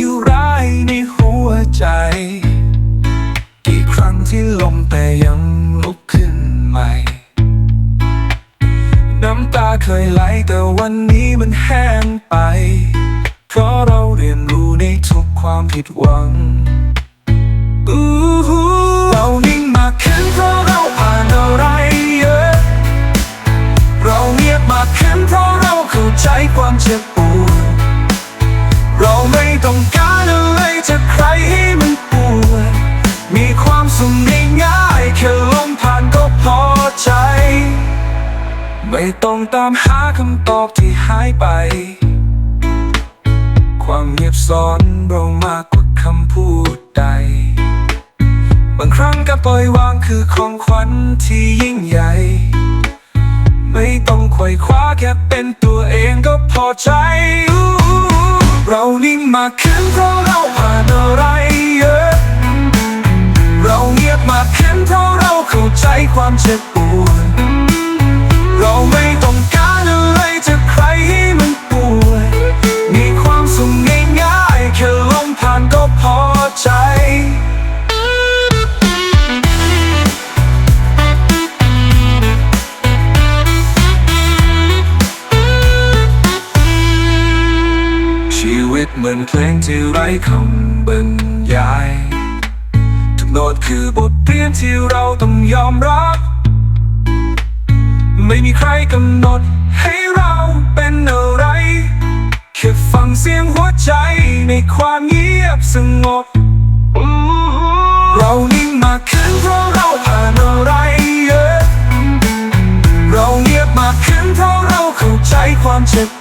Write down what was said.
ยุร้ายในหัวใจ กี่ครั้งที่ลมแต่ยังลุกขึ้นใหม่ น้ำตาเคยไหลแต่วันนี้มันแห้งไป เพราะเราเรียนรู้ในทุกความผิดหวังอู้หูเรานิ่งมากขึ้นเพราะเราผ่านอะไรเยอะ เราเงียบมากขึ้นเพราะเราเข้าใจความเจ็บ ไม่ต้องตามหาคำตอบที่หายไป ความเงียบสอนเรามากกว่าคำพูดใด บางครั้งการปล่อยวางคือของขวัญที่ยิ่งใหญ่ ไม่ต้องไขว่คว้าแค่เป็นตัวเองก็พอใจ เรานิ่งมากขึ้นเพราะเราผ่านอะไรเยอะ เราเงียบมากขึ้นเพราะเราเข้าใจความเจ็บปวด เราไม่ต้องการอะไรจากใครให้มันป่วดมีความสุขง่ายๆแค่ลมผ่านก็พอใจชีวิตเหมือนเพลงที่ไร้คำบรรยาย ทุกโน้ตคือบทเรียนที่เราต้องยอมรับ ไม่มีใครกำหนดให้เราเป็นอะไร แค่ฟังเสียงหัวใจในความเงียบสงบ เรานิ่งมาขึ้นเพราะเราผ่านอะไรเยอะ เราเงียบมาขึ้นเพราะเราเข้าใจความเจ็บ